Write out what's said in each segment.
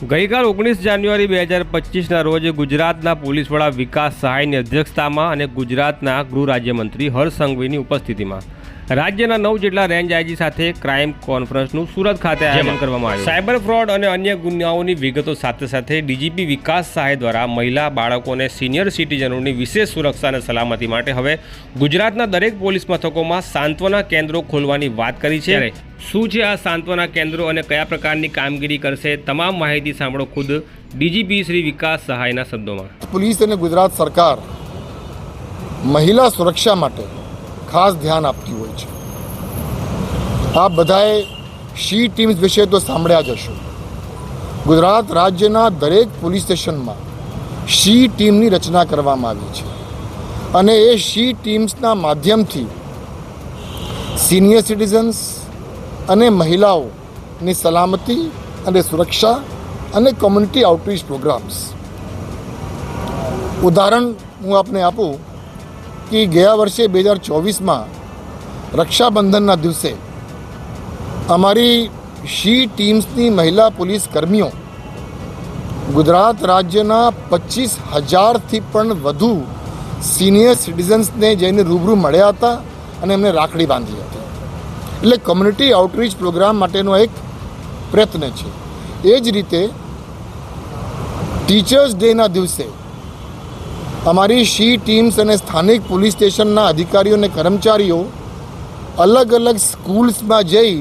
ગઈકાલ ઓગણીસ જાન્યુઆરી બે હજાર પચીસના રોજ ગુજરાતના પોલીસ વડા વિકાસ સહાયની અધ્યક્ષતામાં અને ગુજરાતના ગૃહ રાજ્યમંત્રી હર્ષ સંઘવીની ઉપસ્થિતિમાં રાજ્યના નવ જેટલા રેન્જ આઈજી સાથે ક્રાઇમ કોન્ફરન્સનું સુરત ખાતે આયોજન કરવામાં આવ્યું. સાયબર ફ્રોડ અને અન્ય ગુનાઓની વિગતો સાથે સાથે ડીજીપી વિકાસ સહાય દ્વારા મહિલા બાળકો અને સિનિયર સિટીઝનોની વિશેષ સુરક્ષા અને સલામતી માટે હવે ગુજરાતના દરેક પોલીસ મથકોમાં સાંત્વના કેન્દ્રો ખોલવાની વાત કરી છે. શું છે આ સાંત્વના કેન્દ્રો અને કયા પ્રકારની કામગીરી કરશે તમામ માહિતી સાંભળો ખુદ ડીજીપી શ્રી વિકાસ સહાયના શબ્દોમાં. પોલીસ અને ગુજરાત સરકાર મહિલા સુરક્ષા માટે ખાસ ધ્યાન આપતી હોય છે. આ બધાએ શી ટીમ્સ વિશે તો સાંભળ્યા જ હશો. ગુજરાત રાજ્યના દરેક પોલીસ સ્ટેશનમાં શી ટીમની રચના કરવામાં આવી છે. અને એ શી ટીમ્સના માધ્યમથી સિનિયર સિટીઝન્સ અને મહિલાઓની સલામતી અને સુરક્ષા અને કોમ્યુનિટી આઉટરીચ પ્રોગ્રામ્સ ઉદાહરણ હું આપને આપું કે ગયા વર્ષે બે હજાર ચોવીસમાં રક્ષાબંધનના દિવસે અમારી શી ટીમ્સની મહિલા પોલીસ કર્મીઓ ગુજરાત રાજ્યના પચીસ હજારથી પણ વધુ સિનિયર સિટીઝન્સને જઈને રૂબરૂ મળ્યા હતા અને એમને રાખડી બાંધી હતી. એટલે કમ્યુનિટી આઉટરીચ પ્રોગ્રામ માટેનો એક પ્રયત્ન છે. એ જ રીતે ટીચર્સ ડેના દિવસે અમારી શી ટીમ્સ અને સ્થાનિક પોલીસ સ્ટેશનના અધિકારીઓ અને કર્મચારીઓ અલગ અલગ સ્કૂલ્સમાં જઈ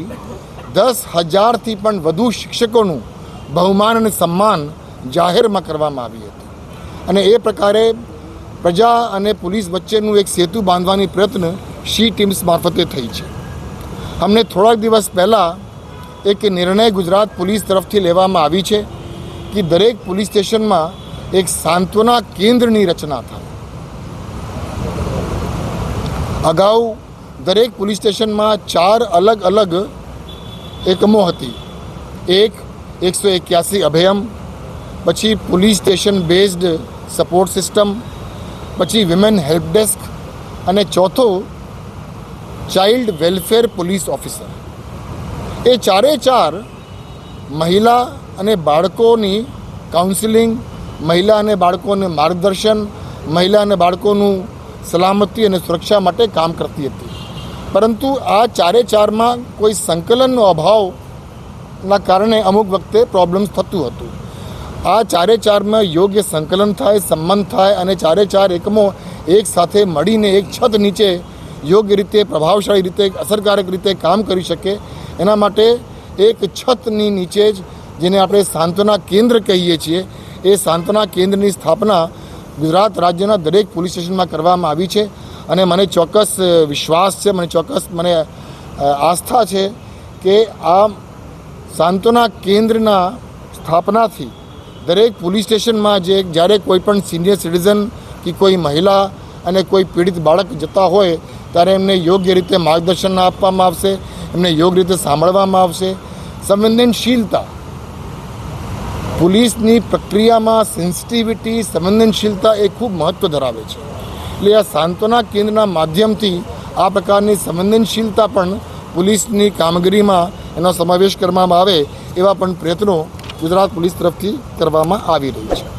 દસ હજારથી પણ વધુ શિક્ષકોનું બહુમાન અને સન્માન જાહેરમાં કરવામાં આવી હતી. અને એ પ્રકારે પ્રજા અને પોલીસ વચ્ચેનું એક સેતુ બાંધવાની પ્રયત્ન શી ટીમ્સ મારફતે થઈ છે. અમને થોડાક દિવસ પહેલાં એક નિર્ણય ગુજરાત પોલીસ તરફથી લેવામાં આવી છે કે દરેક પોલીસ સ્ટેશનમાં એક સાંત્વના કેન્દ્રની રચના થાય. અગાઉ દરેક પોલીસ સ્ટેશનમાં ચાર અલગ અલગ એકમો હતી. એક એકસો એક્યાસી અભયમ, પછી police station based support system, પછી વિમેન હેલ્પ ડેસ્ક અને ચોથો ચાઇલ્ડ વેલફેર પોલીસ ઓફિસર એ ચારે ચાર મહિલા અને બાળકોની કાઉન્સિલિંગ મહિલા અને બાળકોને માર્ગદર્શન, મહિલા અને બાળકોનું સલામતી અને સુરક્ષા માટે કામ કરતી હતી. પરંતુ આ ચારે ચારમાં કોઈ સંકલનનો અભાવના કારણે અમુક વખતે પ્રોબ્લેમ્સ થતું હતું. આ ચારે ચારમાં યોગ્ય સંકલન થાય સંબંધ થાય અને ચારે ચાર એકમો એક સાથે મળીને એક છત નીચે યોગ્ય રીતે, પ્રભાવશાળી રીતે, અસરકારક રીતે કામ કરી શકે. એના માટે એક છતની નીચે જ જેને આપણે સાંત્વના કેન્દ્ર કહીએ છીએ, એ સાંત્વના કેન્દ્રની સ્થાપના ગુજરાત રાજ્યના દરેક પોલીસ સ્ટેશનમાં કરવામાં આવી છે. અને મને ચોક્કસ વિશ્વાસ છે, મને ચોક્કસ મને આસ્થા છે કે આ સાંત્વના કેન્દ્રના સ્થાપનાથી દરેક પોલીસ સ્ટેશનમાં જે જ્યારે કોઈ પણ સિનિયર સિટીઝન કે કોઈ મહિલા અને કોઈ પીડિત બાળક જતા હોય ત્યારે એમને યોગ્ય રીતે માર્ગદર્શન આપવામાં આવશે, એમને યોગ્ય રીતે સાંભળવામાં આવશે. સંવેદનશીલતા. પોલીસની પ્રક્રિયામાં સેન્સિટિવિટી સંવેદનશીલતા એ ખૂબ મહત્ત્વ ધરાવે છે. એટલે આ સાંત્વના કેન્દ્રના માધ્યમથી આ પ્રકારની સંવેદનશીલતા પણ પોલીસની કામગીરીમાં એનો સમાવેશ કરવામાં આવે એવા પણ પ્રયત્નો ગુજરાત પોલીસ તરફથી કરવામાં આવી રહી છે.